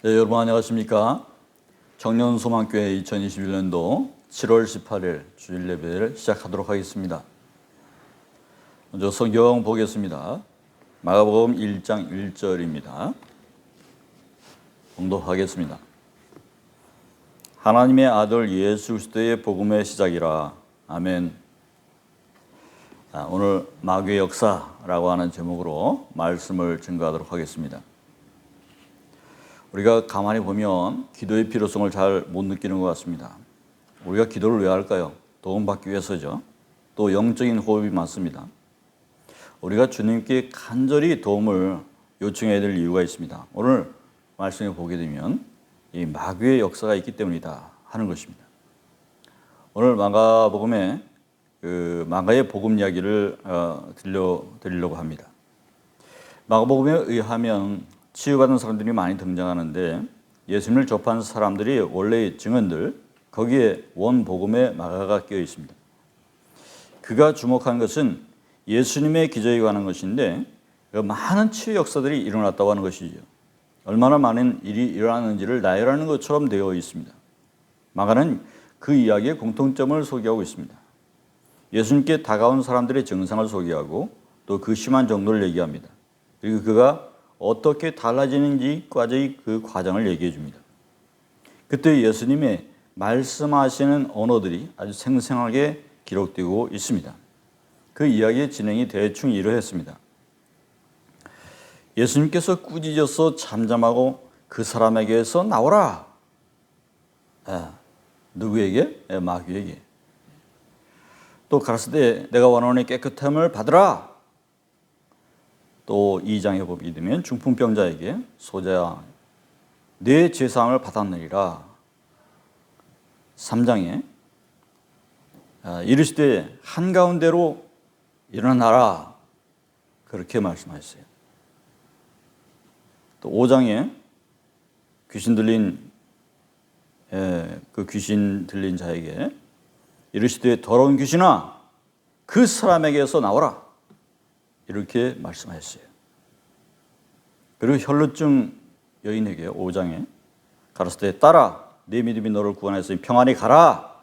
네, 여러분 안녕하십니까? 청년소망교회 2021년도 7월 18일 주일 예배를 시작하도록 하겠습니다. 먼저 성경 보겠습니다. 마가복음 1장 1절입니다. 공독하겠습니다. 하나님의 아들 예수 그리스도의 복음의 시작이라. 아멘. 아, 오늘 마귀의 역사라고 하는 제목으로 말씀을 증거하도록 하겠습니다. 우리가 가만히 보면 기도의 필요성을 잘 못 느끼는 것 같습니다. 우리가 기도를 왜 할까요? 도움받기 위해서죠. 또 영적인 호흡이 많습니다. 우리가 주님께 간절히 도움을 요청해야 될 이유가 있습니다. 오늘 말씀에 보게 되면 이 마귀의 역사가 있기 때문이다 하는 것입니다. 오늘 마가복음에 그 마가의 복음 이야기를 어, 들려 드리려고 합니다. 마가복음에 의하면 치유받은 사람들이 많이 등장하는데 예수님을 접한 사람들이 원래의 증언들 거기에 원 복음의 마가가 끼어 있습니다. 그가 주목한 것은 예수님의 기적에 관한 것인데 그 많은 치유 역사들이 일어났다고 하는 것이죠. 얼마나 많은 일이 일어났는지를 나열하는 것처럼 되어 있습니다. 마가는 그 이야기의 공통점을 소개하고 있습니다. 예수님께 다가온 사람들의 증상을 소개하고 또 그 심한 정도를 얘기합니다. 그리고 그가 어떻게 달라지는지까지 그 과정을 얘기해 줍니다. 그때 예수님의 말씀하시는 언어들이 아주 생생하게 기록되고 있습니다. 그 이야기의 진행이 대충 이러했습니다. 예수님께서 꾸짖어서 잠잠하고 그 사람에게서 나오라. 아, 누구에게? 예, 마귀에게. 또때 내가 원하는 깨끗함을 받으라. 또 2장에 보게 되면 중풍병자에게 소자야 내 죄사함을 받았느니라. 3장에 아, 이르시되 한가운데로 일어나라. 그렇게 말씀하셨어요. 또 5장에 귀신 들린 예, 그 귀신 들린 자에게 이르시되 더러운 귀신아 그 사람에게서 나오라 이렇게 말씀하셨어요. 그리고 혈루증 여인에게 5장에 가르칠 때 따라 내 믿음이 너를 구원했으니 평안히 가라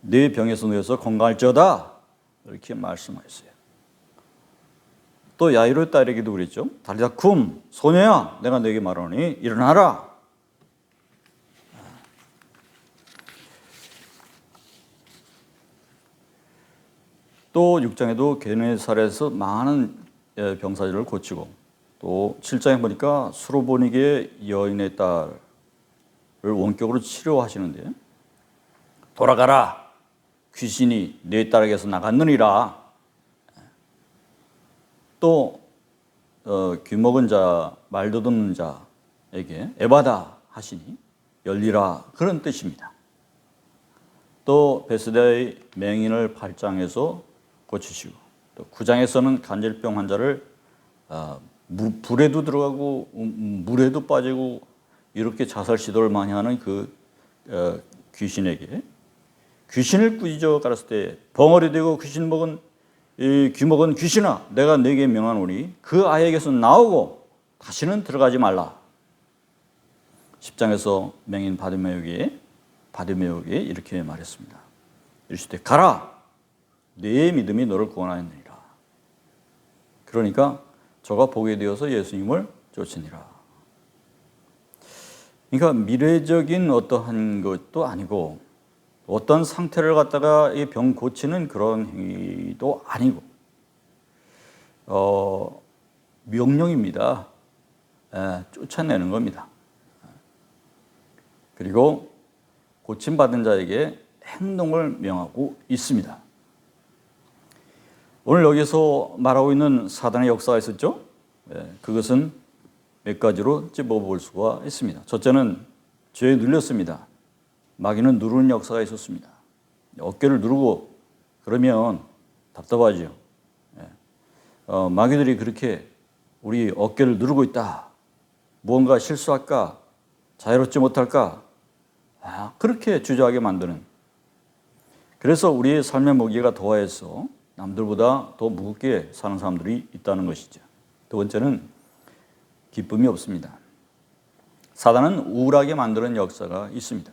내 병에서 누워서 건강할지어다 이렇게 말씀하셨어요. 또 야이로 딸에게도 그랬죠. 달리다 쿰 소녀야 내가 너에게 말하니 일어나라 또 6장에도 게네사렛에서 많은 예, 병사들을 고치고 또 7장에 보니까 수로보니게 여인의 딸을 원격으로 치료하시는데 돌아가라 귀신이 내 딸에게서 나갔느니라 또 어, 귀먹은 자 말도 듣는 자에게 에바다 하시니 열리라 그런 뜻입니다. 또 베스다의 맹인을 8장에서 고치시고 또 9장에서는 간질병 환자를 아, 불에도 들어가고 음, 음, 물에도 빠지고 이렇게 자살 시도를 많이 하는 그 어, 귀신에게 귀신을 꾸짖어 가랐을 때 벙어리 되고 귀신 먹은 이 귀먹은 귀신아 내가 네게 명하노니 그 아이에게서 나오고 다시는 들어가지 말라. 10장에서 맹인 바디메오에게 바디메오에게 이렇게 말했습니다. 이르시되 가라 네 믿음이 너를 구원하였느니라. 그러니까 저가 보게 되어서 예수님을 쫓으니라. 그러니까 미래적인 어떠한 것도 아니고 어떤 상태를 갖다가 이 병 고치는 그런 행위도 아니고 어, 명령입니다. 에, 쫓아내는 겁니다. 그리고 고침받은 자에게 행동을 명하고 있습니다. 오늘 여기서 말하고 있는 사단의 역사가 있었죠. 예, 그것은 몇 가지로 찝어볼 수가 있습니다. 첫째는 죄에 눌렸습니다. 마귀는 누르는 역사가 있었습니다. 어깨를 누르고 그러면 답답하죠. 예. 어, 마귀들이 그렇게 우리 어깨를 누르고 있다. 무언가 실수할까? 자유롭지 못할까? 아, 그렇게 주저하게 만드는. 그래서 우리의 삶의 무게가 기쁨이 없습니다. 사단은 우울하게 만드는 역사가 있습니다.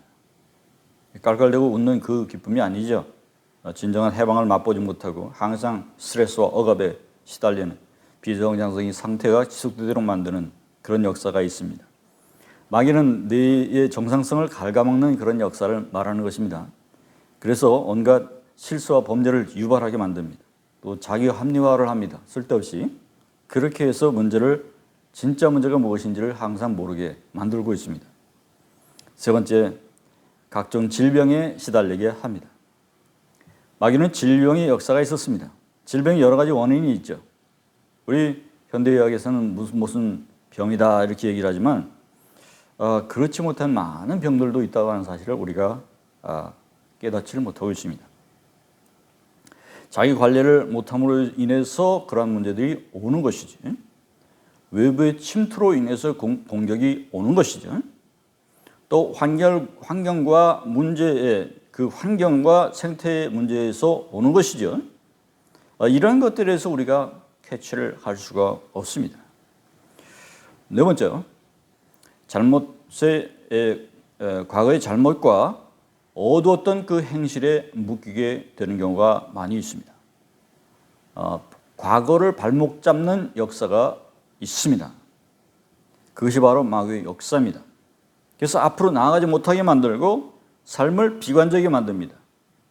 깔깔대고 웃는 그 기쁨이 아니죠. 진정한 해방을 맛보지 못하고 항상 스트레스와 억압에 시달리는 비정상적인 상태가 지속되도록 만드는 그런 역사가 있습니다. 마귀는 뇌의 정상성을 갉아먹는 그런 역사를 말하는 것입니다. 그래서 온갖 실수와 범죄를 유발하게 만듭니다. 또 자기 합리화를 합니다. 쓸데없이. 그렇게 해서 문제를 진짜 문제가 무엇인지를 항상 모르게 만들고 있습니다. 세 번째, 각종 질병에 시달리게 합니다. 마귀는 질병의 역사가 있었습니다. 질병이 여러 가지 원인이 있죠. 우리 현대의학에서는 무슨 무슨 병이다 이렇게 얘기를 하지만 어, 그렇지 못한 많은 병들도 있다고 하는 사실을 우리가 어, 깨닫지를 못하고 있습니다. 자기 관리를 못함으로 인해서 그러한 문제들이 오는 것이지. 외부의 침투로 인해서 공, 공격이 오는 것이죠. 또 환경, 환경과 문제의 그 환경과 생태 문제에서 오는 것이죠. 어, 이런 것들에서 우리가 캐치를 할 수가 없습니다. 네 번째, 잘못의 과거의 잘못과 어두웠던 그 행실에 묶이게 되는 경우가 많이 있습니다. 어, 과거를 발목 잡는 역사가 있습니다. 그것이 바로 마귀의 역사입니다. 그래서 앞으로 나아가지 못하게 만들고 삶을 비관적이게 만듭니다.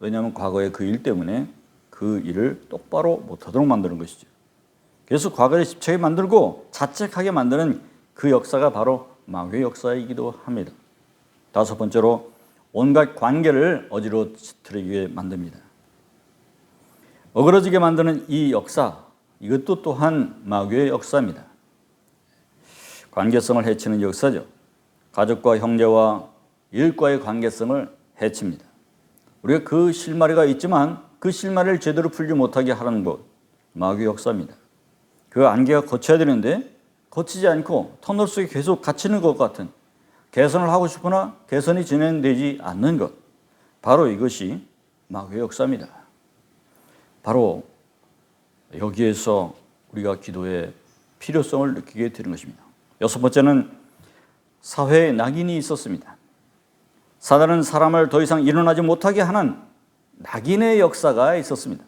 왜냐하면 과거의 그 일 때문에 그 일을 똑바로 못하도록 만드는 것이죠. 그래서 과거에 집착하게 만들고 자책하게 만드는 그 역사가 바로 마귀의 역사이기도 합니다. 다섯 번째로 온갖 관계를 어지러뜨리게 만듭니다. 어그러지게 만드는 이 역사, 이것도 또한 마귀의 역사입니다. 관계성을 해치는 역사죠. 가족과 형제와 일과의 관계성을 해칩니다. 우리가 그 실마리가 있지만 그 실마리를 제대로 풀지 못하게 하는 것, 마귀 역사입니다. 그 안개가 거쳐야 되는데 거치지 않고 터널 속에 계속 갇히는 것 같은 개선을 하고 싶으나 개선이 진행되지 않는 것, 바로 이것이 마귀의 역사입니다. 바로 여기에서 우리가 기도의 필요성을 느끼게 되는 것입니다. 여섯 번째는 사회에 낙인이 있었습니다. 사단은 사람을 더 이상 일어나지 못하게 하는 낙인의 역사가 있었습니다.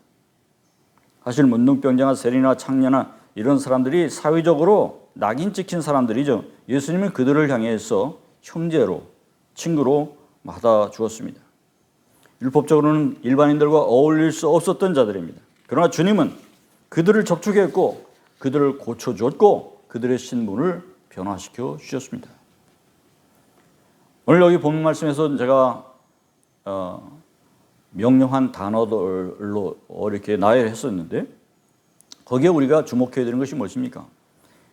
사실 문둥병자나 세리나 창녀나 이런 사람들이 사회적으로 낙인 찍힌 사람들이죠. 예수님은 그들을 향해서 형제로 친구로 받아 주었습니다. 율법적으로는 일반인들과 어울릴 수 없었던 자들입니다. 그러나 주님은 그들을 접촉했고 그들을 고쳐 주었고 그들의 신분을 변화시켜 주셨습니다. 오늘 여기 본 말씀에서 제가 어, 명령한 단어들로 이렇게 나열했었는데 거기에 우리가 주목해야 되는 것이 무엇입니까?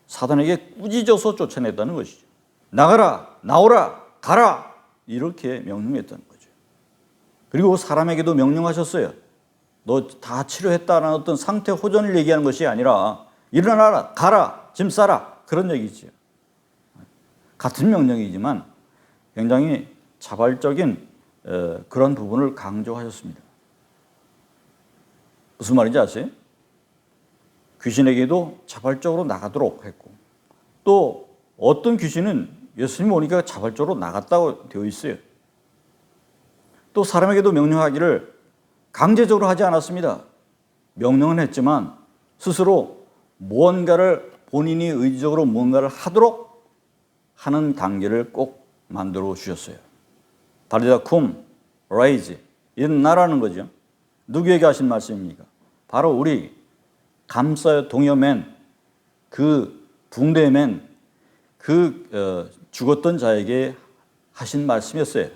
사단에게 꾸짖어서 쫓아냈다는 것이죠. 나가라, 나오라, 가라 이렇게 명령했다는 거죠. 그리고 사람에게도 명령하셨어요. 너 다 치료했다는 어떤 상태 호전을 얘기하는 것이 아니라 일어나라, 가라, 짐 싸라 그런 얘기죠. 같은 명령이지만 굉장히 자발적인 그런 부분을 강조하셨습니다. 무슨 말인지 아세요? 귀신에게도 자발적으로 나가도록 했고 또 어떤 귀신은 예수님 오니까 자발적으로 나갔다고 되어 있어요. 또 사람에게도 명령하기를 강제적으로 하지 않았습니다. 명령은 했지만 스스로 무언가를 본인이 의지적으로 무언가를 하도록 하는 단계를 꼭 만들어 주셨어요. 다리다 쿰, 라이즈 일어나라는 거죠. 누구에게 하신 말씀입니까? 바로 우리 감싸요 동여맨 그 붕대맨 그 어, 죽었던 자에게 하신 말씀이었어요.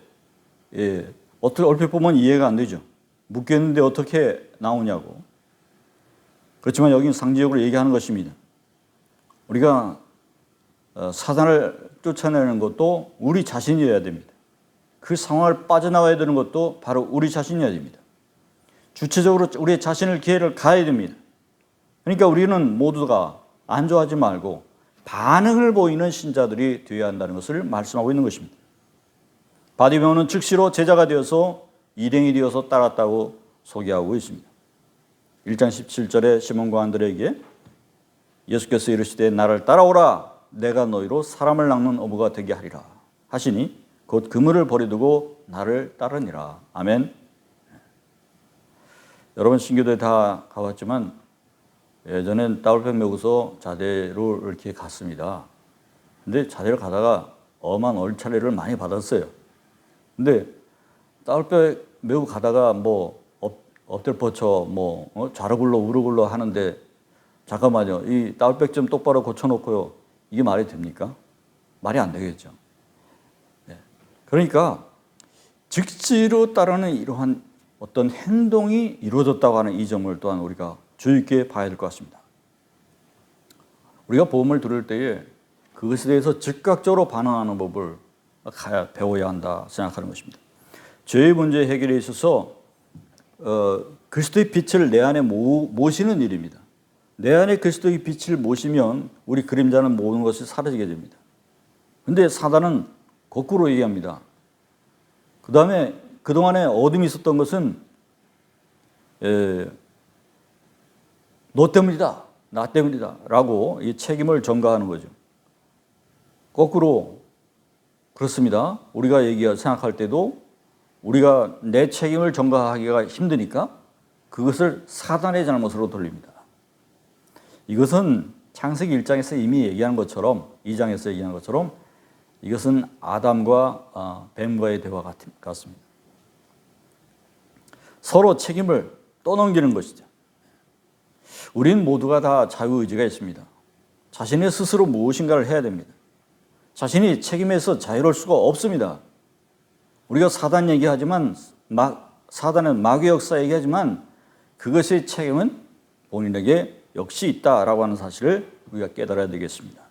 예, 어떻게 얼핏 보면 이해가 안 되죠. 묶였는데 어떻게 나오냐고. 그렇지만 여기는 상징적으로 얘기하는 것입니다. 우리가 어, 사단을 쫓아내는 것도 우리 자신이어야 됩니다. 그 상황을 빠져나와야 되는 것도 바로 우리 자신이어야 됩니다. 주체적으로 우리 자신을 기회를 가야 됩니다. 그러니까 우리는 모두가 안좋아하지 말고 반응을 보이는 신자들이 되어야 한다는 것을 말씀하고 있는 것입니다. 바디메오는 즉시로 제자가 되어서 일행이 되어서 따랐다고 소개하고 있습니다. 1장 17절에 시몬과 안드레에게 예수께서 이르시되 나를 따라오라 내가 너희로 사람을 낚는 어부가 되게 하리라 하시니 곧 그물을 버려두고 나를 따르니라 아멘. 여러분 신교도에 다 가봤지만 예전엔 따울백 메고서 자대로 이렇게 갔습니다. 근데 자대를 가다가 엄한 얼차례를 많이 받았어요. 근데 따울백 메고 가다가 뭐 엎, 엎들 뻗쳐 뭐 어? 좌로 굴러 우로 굴러 하는데 잠깐만요. 이 따울백 좀 똑바로 고쳐놓고요. 이게 말이 됩니까? 말이 안 되겠죠. 네. 그러니까 즉지로 따르는 이러한 어떤 행동이 이루어졌다고 하는 이 점을 또한 우리가 주의 있게 봐야 될 것 같습니다. 우리가 보험을 들을 때에 그것에 대해서 즉각적으로 반응하는 법을 배워야 한다 생각하는 것입니다. 죄의 문제 해결에 있어서 어, 그리스도의 빛을 내 안에 모, 모시는 일입니다. 내 안에 그리스도의 빛을 모시면 우리 그림자는 모든 것이 사라지게 됩니다. 근데 사단은 거꾸로 얘기합니다. 그 다음에 그동안에 어둠이 있었던 것은 에, 너 때문이다. 나 때문이다. 라고 이 책임을 전가하는 거죠. 거꾸로 그렇습니다. 우리가 얘기할 생각할 때도 우리가 내 책임을 전가하기가 힘드니까 그것을 사단의 잘못으로 돌립니다. 이것은 창세기 1장에서 이미 얘기한 것처럼 2장에서 얘기한 것처럼 이것은 아담과 아, 뱀과의 대화 같습니다. 서로 책임을 떠넘기는 것이죠. 우리는 모두가 다 자유의지가 있습니다. 자신의 스스로 무엇인가를 해야 됩니다. 자신이 책임에서 자유로울 수가 없습니다. 우리가 사단 얘기하지만 사단은 마귀 역사 얘기하지만 그것의 책임은 본인에게 역시 있다라고 하는 사실을 우리가 깨달아야 되겠습니다.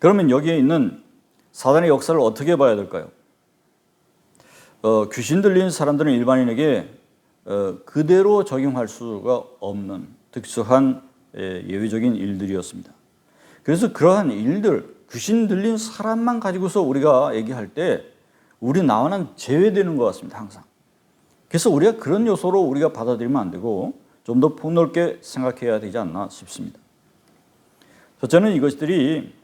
그러면 여기에 있는 사단의 역사를 어떻게 봐야 될까요? 어, 귀신 들린 사람들은 일반인에게 어, 그대로 적용할 수가 없는 특수한 예, 예외적인 일들이었습니다. 그래서 그러한 일들, 귀신 들린 사람만 가지고서 우리가 얘기할 때 우리 나와는 제외되는 것 같습니다. 항상. 그래서 우리가 그런 요소로 우리가 받아들이면 안 되고 좀 더 폭넓게 생각해야 되지 않나 싶습니다. 저는 이것들이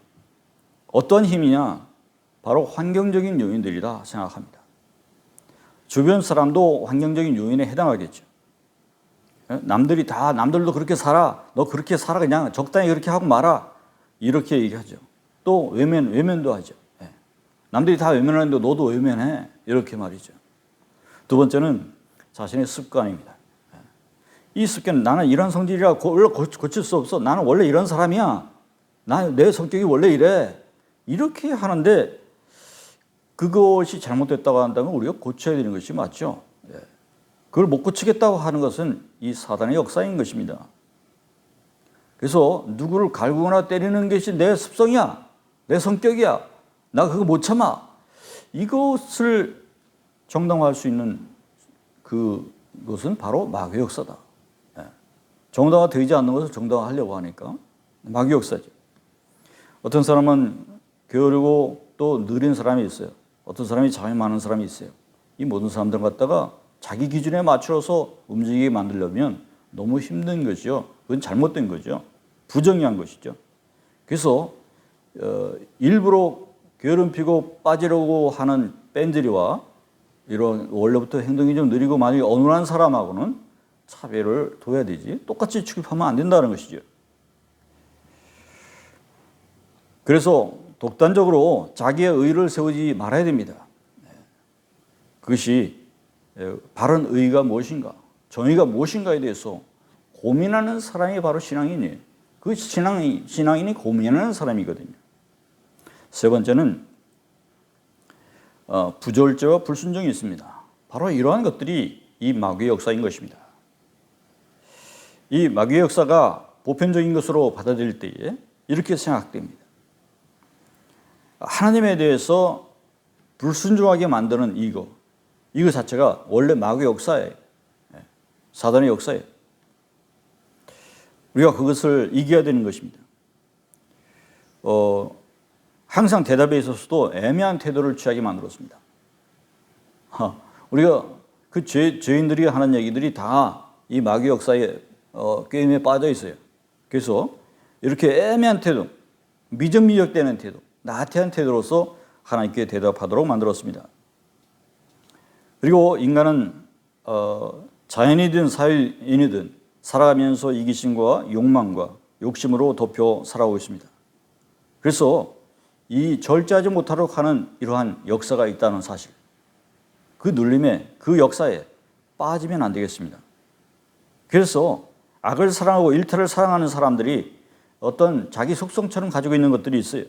어떤 힘이냐? 바로 환경적인 요인들이다 생각합니다. 주변 사람도 환경적인 요인에 해당하겠죠. 예? 남들이 다 남들도 그렇게 살아. 너 그렇게 살아 그냥 적당히 그렇게 하고 말아. 이렇게 얘기하죠. 또 외면 외면도 하죠. 예. 남들이 다 외면하는데 너도 외면해. 이렇게 말이죠. 두 번째는 자신의 습관입니다. 예. 이 습관 나는 이런 성질이라 원래 고칠 수 없어. 나는 원래 이런 사람이야. 나 내 성격이 원래 이래. 이렇게 하는데 그것이 잘못됐다고 한다면 우리가 고쳐야 되는 것이 맞죠. 예. 그걸 못 고치겠다고 하는 것은 이 사단의 역사인 것입니다. 그래서 누구를 갈구거나 때리는 것이 내 습성이야. 내 성격이야. 나 그거 못 참아. 이것을 정당화할 수 있는 그것은 바로 마귀 역사다. 예. 정당화 되지 않는 것을 정당화하려고 하니까 마귀 역사죠. 어떤 사람은 게으르고 또 느린 사람이 있어요. 어떤 사람이 잠이 많은 사람이 있어요. 이 모든 사람들 갖다가 자기 기준에 맞춰서 움직이게 만들려면 너무 힘든 것이죠. 그건 잘못된 거죠. 부정의한 것이죠. 그래서 어, 일부러 게으름 피고 빠지려고 하는 뺀들이와 이런 원래부터 행동이 좀 느리고 많이 어눌한 사람하고는 차별을 둬야 되지. 똑같이 취급하면 안 된다는 것이죠. 그래서 독단적으로 자기의 의를 세우지 말아야 됩니다. 그것이 바른 의가 무엇인가, 정의가 무엇인가에 대해서 고민하는 사람이 바로 신앙인이에요. 그 신앙이, 신앙인이 고민하는 사람이거든요. 세 번째는 어, 부절제와 불순종이 있습니다. 바로 이러한 것들이 이 마귀의 역사인 것입니다. 이 마귀의 역사가 보편적인 것으로 받아들일 때에 이렇게 생각됩니다. 하나님에 대해서 불순종하게 만드는 이거, 이거 자체가 원래 마귀 역사예요. 예, 사단의 역사예요. 우리가 그것을 이겨야 되는 것입니다. 어, 항상 대답에 있어서도 애매한 태도를 취하게 만들었습니다. 우리가 그 죄, 죄인들이 하는 얘기들이 다 이 마귀 역사의 어, 게임에 빠져 있어요. 그래서 이렇게 애매한 태도, 미적미적대는 태도, 나태한 태도로서 하나님께 대답하도록 만들었습니다. 그리고 인간은 어, 자연이든 사회인이든 살아가면서 이기심과 욕망과 욕심으로 덮여 살아오고 있습니다. 그래서 이 절제하지 못하도록 하는 이러한 역사가 있다는 사실, 그 눌림에, 그 역사에 빠지면 안 되겠습니다. 그래서 악을 사랑하고 일탈을 사랑하는 사람들이 어떤 자기 속성처럼 가지고 있는 것들이 있어요.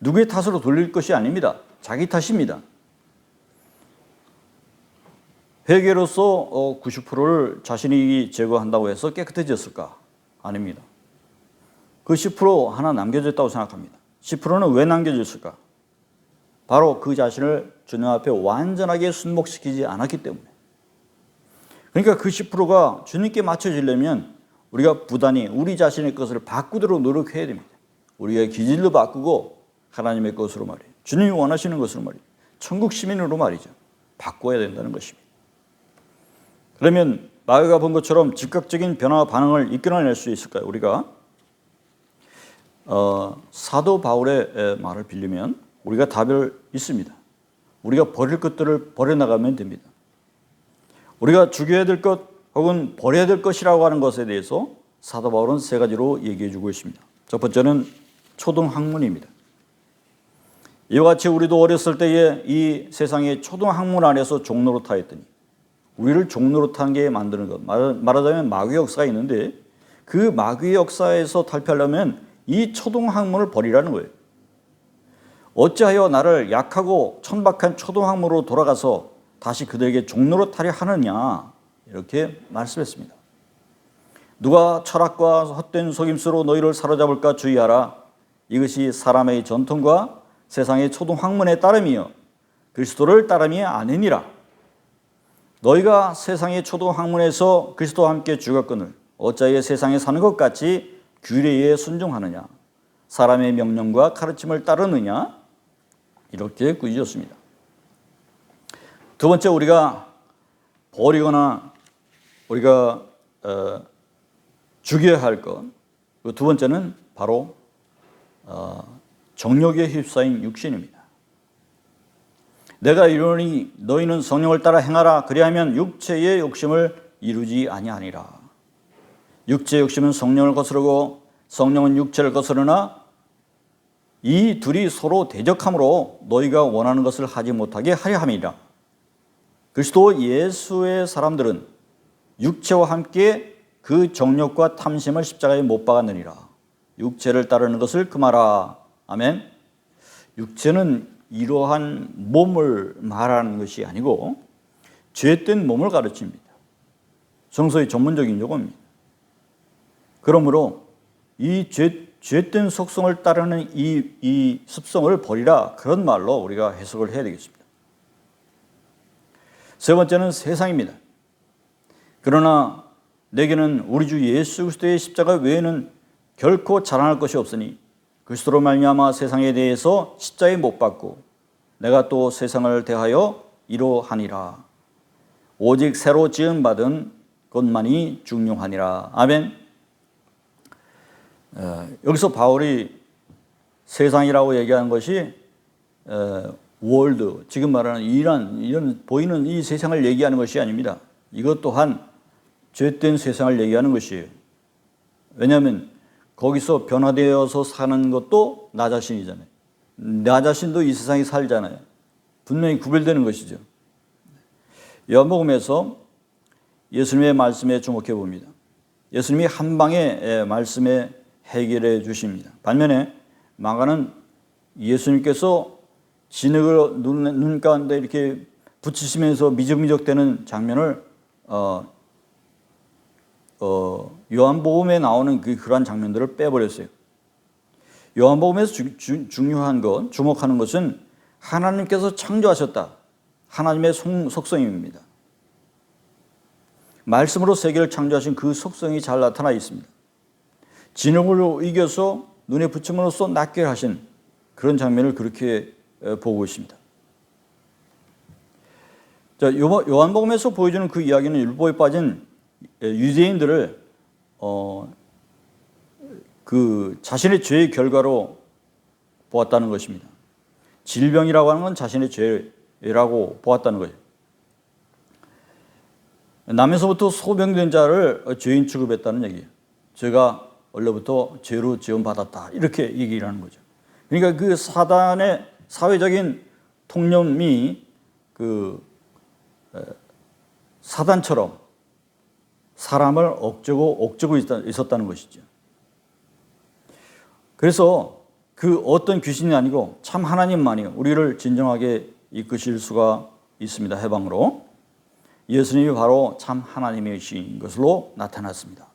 누구의 탓으로 돌릴 것이 아닙니다. 자기 탓입니다. 회계로서 90%를 자신이 제거한다고 해서 깨끗해졌을까? 아닙니다. 그 10% 하나 남겨졌다고 생각합니다. 10%는 왜 남겨졌을까? 바로 그 자신을 주님 앞에 완전하게 순목시키지 않았기 때문에. 그러니까 그 10%가 주님께 맞춰지려면 우리가 부단히 우리 자신의 것을 바꾸도록 노력해야 됩니다. 우리의 기질도 바꾸고 하나님의 것으로 말이에요. 주님이 원하시는 것으로 말이에요. 천국 시민으로 말이죠. 바꿔야 된다는 것입니다. 그러면 마귀가 본 것처럼 즉각적인 변화 반응을 이끌어낼 수 있을까요? 우리가 어, 사도 바울의 말을 빌리면 우리가 답이 있습니다. 우리가 버릴 것들을 버려 나가면 됩니다. 우리가 죽여야 될 것 혹은 버려야 될 것이라고 하는 것에 대해서 사도 바울은 세 가지로 얘기해 주고 있습니다. 첫 번째는 초등 학문입니다. 이와 같이 우리도 어렸을 때에 이 세상의 초등학문 안에서 종로로 타했더니 우리를 종로로 탄게 만드는 것 말하자면 마귀 역사가 있는데 그 마귀 역사에서 탈피하려면 이 초등학문을 버리라는 거예요. 어찌하여 나를 약하고 천박한 초등학문으로 돌아가서 다시 그들에게 종로로 타려 하느냐 이렇게 말씀했습니다. 누가 철학과 헛된 속임수로 너희를 사로잡을까 주의하라. 이것이 사람의 전통과 세상의 초등 학문에 따름이요 그리스도를 따름이 아니니라. 너희가 세상의 초등 학문에서 그리스도와 함께 죽었거늘 어찌하여 세상에 사는 것 같이 규례에 순종하느냐 사람의 명령과 가르침을 따르느냐 이렇게 꾸짖었습니다. 두 번째 우리가 버리거나 우리가 어, 죽여야 할 것. 그두 번째는 바로 어, 정욕에 휩싸인 육신입니다. 내가 이르니 너희는 성령을 따라 행하라 그리하면 육체의 욕심을 이루지 아니하니라. 육체의 욕심은 성령을 거스르고 성령은 육체를 거스르나 이 둘이 서로 대적함으로 너희가 원하는 것을 하지 못하게 하려 함이라. 그리스도 예수의 사람들은 육체와 함께 그 정욕과 탐심을 십자가에 못 박았느니라. 육체를 따르는 것을 금하라. 아멘. 육체는 이러한 몸을 말하는 것이 아니고 죄된 몸을 가르칩니다. 정서의 전문적인 용어입니다. 그러므로 이 죄, 죄된 속성을 따르는 이, 이 습성을 버리라 그런 말로 우리가 해석을 해야 되겠습니다. 세 번째는 세상입니다. 그러나 내게는 우리 주 예수 그리스도의 십자가 외에는 결코 자랑할 것이 없으니 그리스도로 말미암아 세상에 대해서 십자에 못 박고 내가 또 세상을 대하여 이로하니라. 오직 새로 지은 받은 것만이 중요하니라. 아멘. 어, 여기서 바울이 세상이라고 얘기하는 것이 어, 월드, 지금 말하는 이란, 이런 보이는 이 세상을 얘기하는 것이 아닙니다. 이것 또한 죄된 세상을 얘기하는 것이에요. 왜냐하면 거기서 변화되어서 사는 것도 나 자신이잖아요. 나 자신도 이 세상에 살잖아요. 분명히 구별되는 것이죠. 요한복음에서 예수님의 말씀에 주목해 봅니다. 예수님이 한 방에 말씀에 해결해 주십니다. 반면에 마가는 예수님께서 진흙을 눈, 눈 가운데 이렇게 붙이시면서 미적미적대는 장면을 어, 어, 요한복음에 나오는 그 그러한 장면들을 빼버렸어요. 요한복음에서 주, 주, 중요한 것, 주목하는 것은 하나님께서 창조하셨다. 하나님의 속, 속성입니다. 말씀으로 세계를 창조하신 그 속성이 잘 나타나 있습니다. 진흙으로 이겨서 눈에 붙임으로써 낫게 하신 그런 장면을 그렇게 보고 있습니다. 자, 요한복음에서 보여주는 그 이야기는 율법에 빠진 유대인들을 어, 그 자신의 죄의 결과로 보았다는 것입니다. 질병이라고 하는 건 자신의 죄라고 보았다는 거예요. 남에서부터 소병된 자를 죄인 취급했다는 얘기예요. 제가 원래부터 죄로 지원받았다. 이렇게 얘기를 하는 거죠. 그러니까 그 사단의 사회적인 통념이 그 사단처럼 사람을 억제고 억제고 있었다는 것이죠. 그래서 그 어떤 귀신이 아니고 참 하나님만이 우리를 진정하게 이끄실 수가 있습니다. 해방으로. 예수님이 바로 참 하나님이신 것으로 나타났습니다.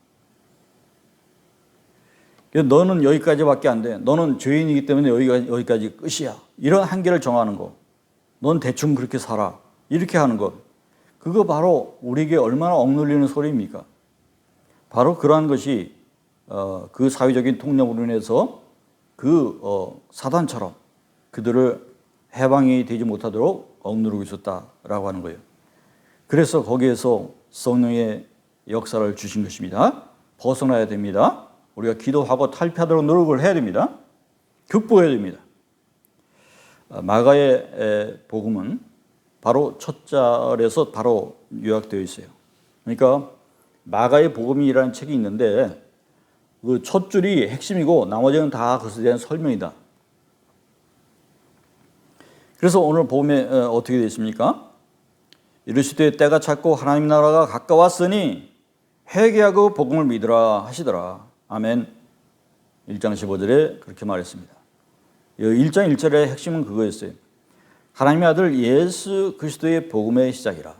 너는 여기까지밖에 안 돼. 너는 죄인이기 때문에 여기까지 끝이야. 이런 한계를 정하는 거. 넌 대충 그렇게 살아. 이렇게 하는 것. 그거 바로 우리에게 얼마나 억눌리는 소리입니까? 바로 그러한 것이 어, 그 사회적인 통념으로 인해서 그 어, 사단처럼 그들을 해방이 되지 못하도록 억누르고 있었다라고 하는 거예요. 그래서 거기에서 성령의 역사를 주신 것입니다. 벗어나야 됩니다. 우리가 기도하고 탈피하도록 노력을 해야 됩니다. 극복해야 됩니다. 아, 마가의 복음은 바로 첫 절에서 바로 요약되어 있어요. 그러니까 마가의 복음이라는 책이 있는데 그 첫 줄이 핵심이고 나머지는 다 그것에 대한 설명이다. 그래서 오늘 복음에 어, 어떻게 되어 있습니까? 이르시되 때가 찼고 하나님 나라가 가까웠으니 회개하고 복음을 믿으라 하시더라. 아멘. 1장 15절에 그렇게 말했습니다. 1장 1절의 핵심은 그거였어요. 하나님의 아들 예수 그리스도의 복음의 시작이라.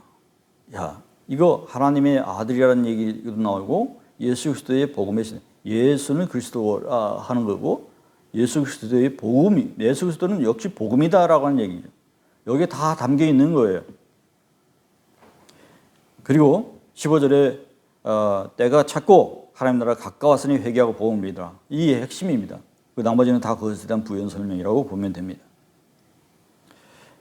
야, 이거 하나님의 아들이라는 얘기도 나오고 예수 그리스도의 복음의 시작. 예수는 그리스도라 하는 거고 예수 그리스도의 복음이 예수 그리스도는 역시 복음이다라고 하는 얘기죠. 여기에 다 담겨 있는 거예요. 그리고 15절에 어, 때가 찼고 하나님 나라 가까웠으니 회개하고 복음을 믿으라. 이 핵심입니다. 그 나머지는 다 그것에 대한 부연 설명이라고 보면 됩니다.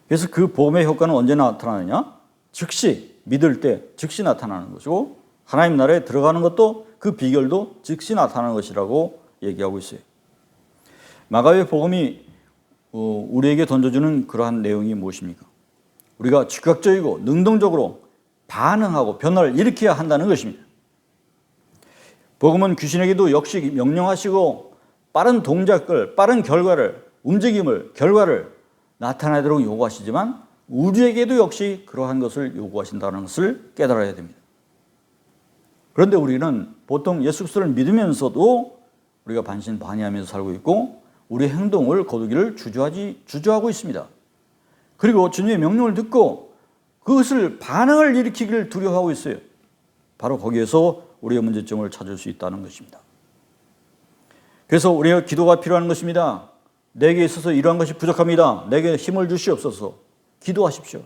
그래서 그 복음의 효과는 언제 나타나느냐? 즉시 믿을 때 즉시 나타나는 것이고 하나님 나라에 들어가는 것도 그 비결도 즉시 나타나는 것이라고 얘기하고 있어요. 마가의 복음이 어, 우리에게 던져주는 그러한 내용이 무엇입니까? 우리가 즉각적이고 능동적으로 반응하고 변화를 일으켜야 한다는 것입니다. 복음은 귀신에게도 역시 명령하시고 빠른 동작을, 빠른 결과를, 움직임을, 결과를 나타나도록 요구하시지만 우리에게도 역시 그러한 것을 요구하신다는 것을 깨달아야 됩니다. 그런데 우리는 보통 예수 그리스도를 믿으면서도 우리가 반신반의하면서 살고 있고 우리 행동을 거두기를 주저하지 주저하고 있습니다. 그리고 주님의 명령을 듣고 그것을 반응을 일으키기를 두려워하고 있어요. 바로 거기에서 우리의 문제점을 찾을 수 있다는 것입니다. 그래서 우리가 기도가 필요한 것입니다. 내게 있어서 이러한 것이 부족합니다. 내게 힘을 주시옵소서. 기도하십시오.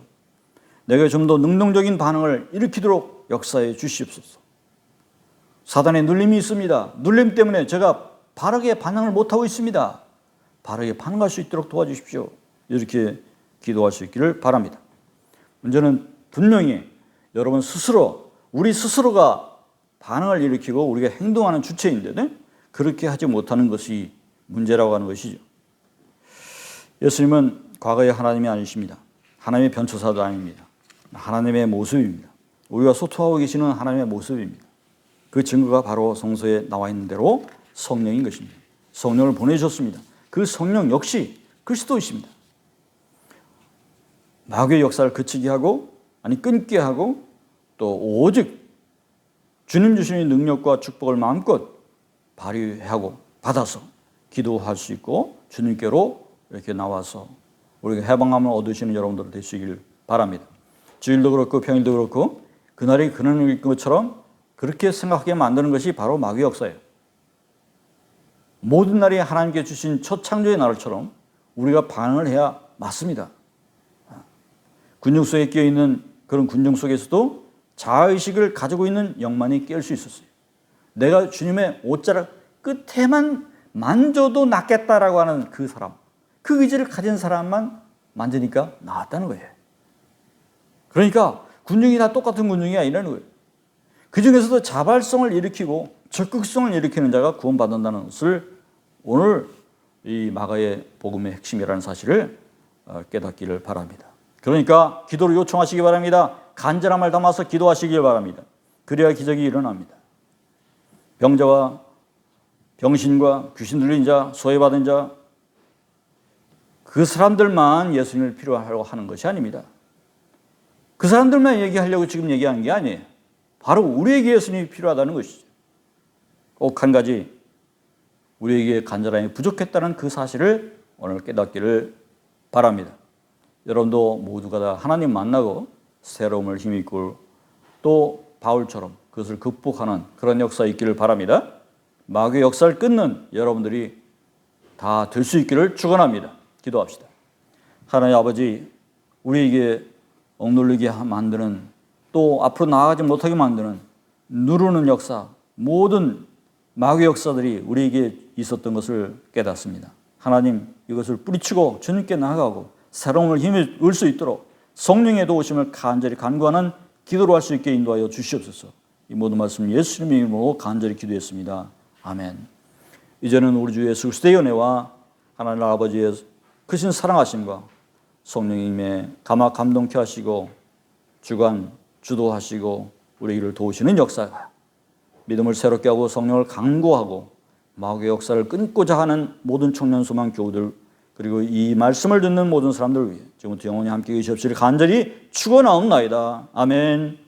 내게 좀 더 능동적인 반응을 일으키도록 역사해 주시옵소서. 사단의 눌림이 있습니다. 눌림 때문에 제가 바르게 반응을 못하고 있습니다. 바르게 반응할 수 있도록 도와주십시오. 이렇게 기도할 수 있기를 바랍니다. 문제는 분명히 여러분 스스로, 우리 스스로가 반응을 일으키고 우리가 행동하는 주체인데, 네? 그렇게 하지 못하는 것이 문제라고 하는 것이죠. 예수님은 과거의 하나님이 아니십니다. 하나님의 변초사도 아닙니다. 하나님의 모습입니다. 우리가 소통하고 계시는 하나님의 모습입니다. 그 증거가 바로 성서에 나와 있는 대로 성령인 것입니다. 성령을 보내주셨습니다. 그 성령 역시 그리스도이십니다. 마귀의 역사를 그치게 하고 아니 끊게 하고 또 오직 주님 주시는 능력과 축복을 마음껏 발휘하고 받아서 기도할 수 있고 주님께로 이렇게 나와서 우리가 해방함을 얻으시는 여러분들 되시길 바랍니다. 주일도 그렇고 평일도 그렇고 그날이 그날인 것처럼 그렇게 생각하게 만드는 것이 바로 마귀 역사예요. 모든 날이 하나님께 주신 첫 창조의 날처럼 우리가 반응을 해야 맞습니다. 군중 속에 끼어 있는 그런 군중 속에서도 자의식을 가지고 있는 영만이 깰 수 있었어요. 내가 주님의 옷자락 끝에만 만져도 낫겠다라고 하는 그 사람, 그 의지를 가진 사람만 만지니까 나았다는 거예요. 그러니까 군중이 다 똑같은 군중이 아니라는 거예요. 그 중에서도 자발성을 일으키고 적극성을 일으키는 자가 구원받는다는 것을 오늘 이 마가의 복음의 핵심이라는 사실을 어, 깨닫기를 바랍니다. 그러니까 기도를 요청하시기 바랍니다. 간절한 말 담아서 기도하시길 바랍니다. 그래야 기적이 일어납니다. 병자와 병신과 귀신 들린 자, 소외받은 자, 그 사람들만 예수님을 필요하려고 하는 것이 아닙니다. 그 사람들만 얘기하려고 지금 얘기하는 게 아니에요. 바로 우리에게 예수님이 필요하다는 것이죠. 꼭 한 가지, 우리에게 간절함이 부족했다는 그 사실을 오늘 깨닫기를 바랍니다. 여러분도 모두가 다 하나님 만나고 새로움을 힘입고 또 바울처럼 그것을 극복하는 그런 역사 있기를 바랍니다. 마귀의 역사를 끊는 여러분들이 다 될 수 있기를 축원합니다. 기도합시다. 하나님 아버지 우리에게 억눌리게 만드는 또 앞으로 나아가지 못하게 만드는 누르는 역사 모든 마귀 역사들이 우리에게 있었던 것을 깨닫습니다. 하나님 이것을 뿌리치고 주님께 나아가고 새로움을 힘을 얻을 수 있도록 성령의 도우심을 간절히 간구하는 기도로 할 수 있게 인도하여 주시옵소서. 이 모든 말씀 예수님의 이름으로 간절히 기도했습니다. 아멘. 이제는 우리 주 예수 그리스도의 은혜와 하나님 아버지의 크신 사랑하심과 성령님의 감화 감동케 하시고 주관 주도하시고 우리를 도우시는 역사가 믿음을 새롭게 하고 성령을 강구하고 마귀의 역사를 끊고자 하는 모든 청년 소망 교우들 그리고 이 말씀을 듣는 모든 사람들을 위해 지금부터 영원히 함께 계시옵시를 간절히 축원하옵나이다. 아멘.